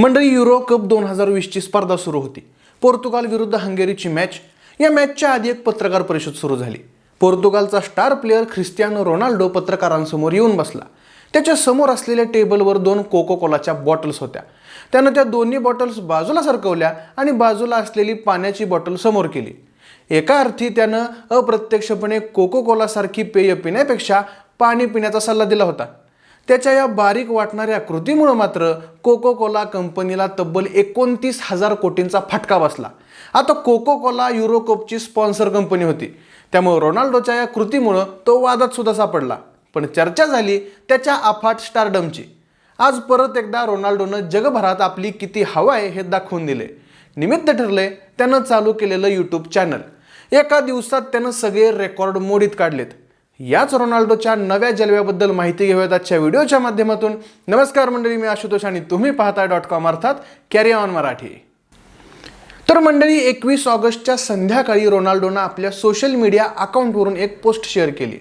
मंडळी euro cup दोन हजार वीसची स्पर्धा सुरू होती. पोर्तुगाल विरुद्ध हंगेरीची मॅच या मॅचच्या आधी एक पत्रकार परिषद सुरू झाली. पोर्तुगालचा स्टार प्लेअर ख्रिस्टियानो रोनाल्डो पत्रकारांसमोर येऊन बसला. त्याच्यासमोर असलेल्या टेबलवर दोन कोको कोलाच्या बॉटल्स होत्या. त्यानं त्या दोन्ही बॉटल्स बाजूला सरकवल्या आणि बाजूला असलेली पाण्याची बॉटल समोर केली. एका अर्थी त्यानं अप्रत्यक्षपणे कोको कोलासारखी पेय पिण्यापेक्षा पाणी पिण्याचा सल्ला दिला होता. त्याच्या या बारीक वाटणाऱ्या कृतीमुळं मात्र कोको कोला कंपनीला तब्बल एकोणतीस हजार कोटींचा फटका बसला. आता कोको कोला युरो कपची स्पॉन्सर कंपनी होती. त्यामुळे रोनाल्डोच्या या कृतीमुळं तो वादात सुद्धा सापडला. पण चर्चा झाली त्याच्या अफाट स्टारडमची आज परत एकदा रोनाल्डोनं जगभरात आपली किती हवा आहे हे दाखवून दिले. निमित्त ठरले त्यानं चालू केलेलं यूट्यूब चॅनल एका दिवसात त्यानं सगळे रेकॉर्ड मोडीत काढलेत. याच रोनाल्डोच्या नव्या जलव्याबद्दल माहिती घेऊयात आजच्या व्हिडिओच्या माध्यमातून. नमस्कार मंडळी मी आशुतोष आणि तुम्ही पाहताय डॉट कॉम अर्थात कॅरी ऑन मराठी. तर मंडळी एकवीस ऑगस्टच्या संध्याकाळी रोनाल्डोनं आपल्या सोशल मीडिया अकाउंटवरून एक पोस्ट शेअर केली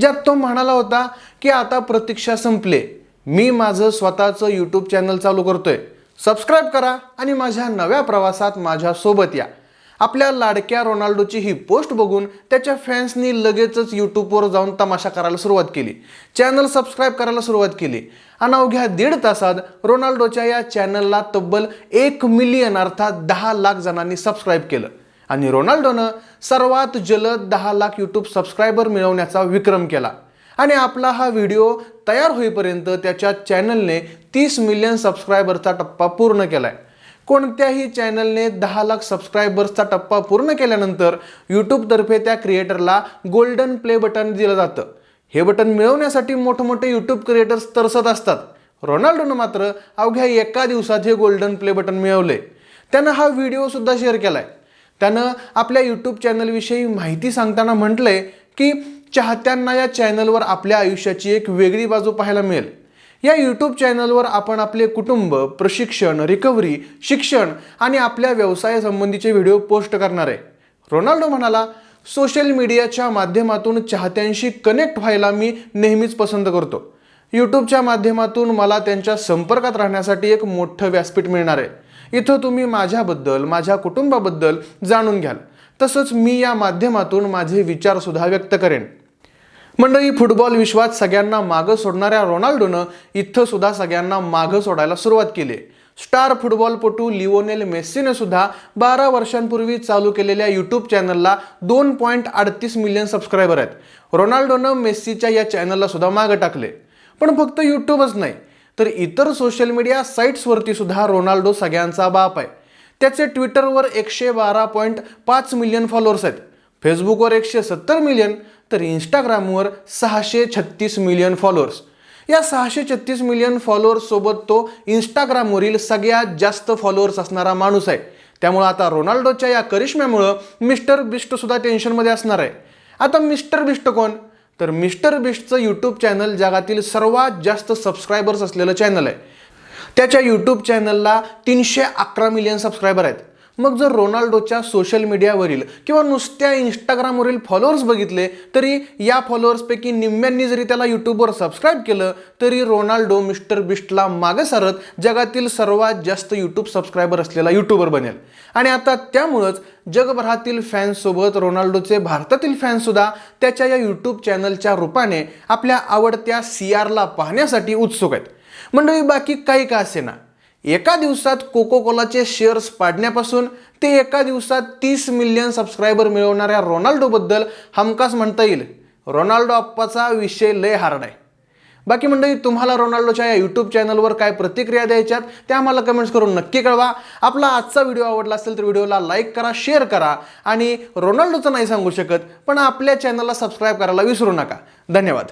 ज्यात तो म्हणाला होता की आता प्रतीक्षा संपले. मी माझं स्वतःचं यूट्यूब चॅनल चालू करतोय. सबस्क्राईब करा आणि माझ्या नव्या प्रवासात माझ्यासोबत या. आपल्या लाडक्या रोनाल्डोची ही पोस्ट बघून त्याच्या फॅन्सनी लगेचच यूट्यूबवर जाऊन तमाशा करायला सुरुवात केली. चॅनल सबस्क्राईब करायला सुरुवात केली. आणि अवघ्या दीड तासात रोनाल्डोच्या या चॅनलला तब्बल एक मिलियन अर्थात दहा लाख जणांनी सबस्क्राईब केलं. आणि रोनाल्डोनं सर्वात जलद दहा लाख यूट्यूब सबस्क्रायबर मिळवण्याचा विक्रम केला. आणि आपला हा व्हिडिओ तयार होईपर्यंत त्याच्या चॅनलने तीस मिलियन सबस्क्रायबरचा टप्पा पूर्ण केला आहे कोणत्याही चॅनलने दहा लाख सबस्क्रायबर्सचा टप्पा पूर्ण केल्यानंतर यूट्यूबतर्फे त्या क्रिएटरला गोल्डन प्ले बटन दिलं जातं. हे बटन मिळवण्यासाठी मोठमोठे यूट्यूब क्रिएटर्स तरसत असतात. रोनाल्डोनं मात्र अवघ्या एका दिवसात हे गोल्डन प्ले बटन मिळवले. त्यानं हा व्हिडिओसुद्धा शेअर शेअर केलाय. त्यानं आपल्या यूट्यूब चॅनलविषयी माहिती सांगताना म्हटलंय की चाहत्यांना या चॅनलवर आपल्या आयुष्याची एक वेगळी बाजू पाहायला मिळेल. या यूट्यूब चॅनलवर आपण आपले कुटुंब प्रशिक्षण रिकव्हरी शिक्षण आणि आपल्या व्यवसायासंबंधीचे व्हिडिओ पोस्ट करणार आहे. रोनाल्डो म्हणाला सोशल मीडियाच्या माध्यमातून चाहत्यांशी कनेक्ट व्हायला मी नेहमीच पसंत करतो. यूट्यूबच्या माध्यमातून मला त्यांच्या संपर्कात राहण्यासाठी एक मोठं व्यासपीठ मिळणार आहे. इथं तुम्ही माझ्याबद्दल माझ्या कुटुंबाबद्दल जाणून घ्याल. तसंच मी या माध्यमातून माझे विचारसुद्धा व्यक्त करेन. मंडळी फुटबॉल विश्वात सगळ्यांना मागं सोडणाऱ्या रोनाल्डोनं इथं सुद्धा सगळ्यांना मागं सोडायला सुरुवात केली. स्टार फुटबॉलपटू लिओनेल मेस्सीने सुद्धा बारा वर्षांपूर्वी चालू केलेल्या यूट्यूब चॅनलला दोन पॉईंट अडतीस मिलियन सबस्क्रायबर आहेत. रोनाल्डोनं मेस्सीच्या या चॅनलला सुद्धा मागं टाकले. पण फक्त यूट्यूबच नाही तर इतर सोशल मीडिया साईट्सवरती सुद्धा रोनाल्डो सगळ्यांचा बाप आहे. त्याचे ट्विटरवर एकशे बारा पॉईंट पाच मिलियन फॉलोअर्स आहेत. फेसबुकवर एकशे सत्तर मिलियन तर इंस्टाग्रामवर सहाशे छत्तीस मिलियन फॉलोअर्स या सहाशे छत्तीस मिलियन फॉलोअर्ससोबत तो इंस्टाग्रामवरील सगळ्यात जास्त फॉलोअर्स असणारा माणूस आहे. त्यामुळं आता रोनाल्डोच्या या करिश्म्यामुळं मिस्टर बिस्टसुद्धा टेन्शनमध्ये असणार आहे. आता मिस्टर बिस्ट कोण? तर मिस्टर बिस्टचं यूट्यूब चॅनल जगातील सर्वात जास्त सबस्क्रायबर्स असलेलं चॅनल आहे. त्याच्या यूट्यूब चॅनलला तीनशे अकरा मिलियन सबस्क्रायबर आहेत. मग जर रोनाल्डोच्या सोशल मीडियावरील किंवा नुसत्या इंस्टाग्रामवरील फॉलोअर्स बघितले तरी या फॉलोअर्सपैकी निम्म्यांनी जरी त्याला यूट्यूबवर सबस्क्राईब केलं तरी रोनाल्डो मिस्टर बिस्टला मागे सारत जगातील सर्वात जास्त यूट्यूब सबस्क्रायबर असलेला यूट्यूबर बनेल. आणि आता त्यामुळंच जगभरातील फॅन्ससोबत रोनाल्डोचे भारतातील फॅन्ससुद्धा त्याच्या या यूट्यूब चॅनलच्या रूपाने आपल्या आवडत्या सी आरला पाहण्यासाठी उत्सुक आहेत. मंडळी बाकी काही का असे ना एका दिवसात कोको कोलाचे शेअर्स पाडण्यापासून ते एका दिवसात तीस मिलियन सबस्क्रायबर मिळवणाऱ्या रोनाल्डोबद्दल हमखास म्हणता येईल. रोनाल्डो अप्पाचा विषय लय हार्ड आहे. बाकी मंडळी तुम्हाला रोनाल्डोच्या या यूट्यूब चॅनलवर काय प्रतिक्रिया द्यायच्यात त्या आम्हाला कमेंट्स करून नक्की कळवा. आपला आजचा व्हिडिओ आवडला असेल तर व्हिडिओला लाईक करा शेअर करा आणि रोनाल्डोचं नाही सांगू शकत पण आपल्या चॅनलला सबस्क्राईब करायला विसरू नका. धन्यवाद.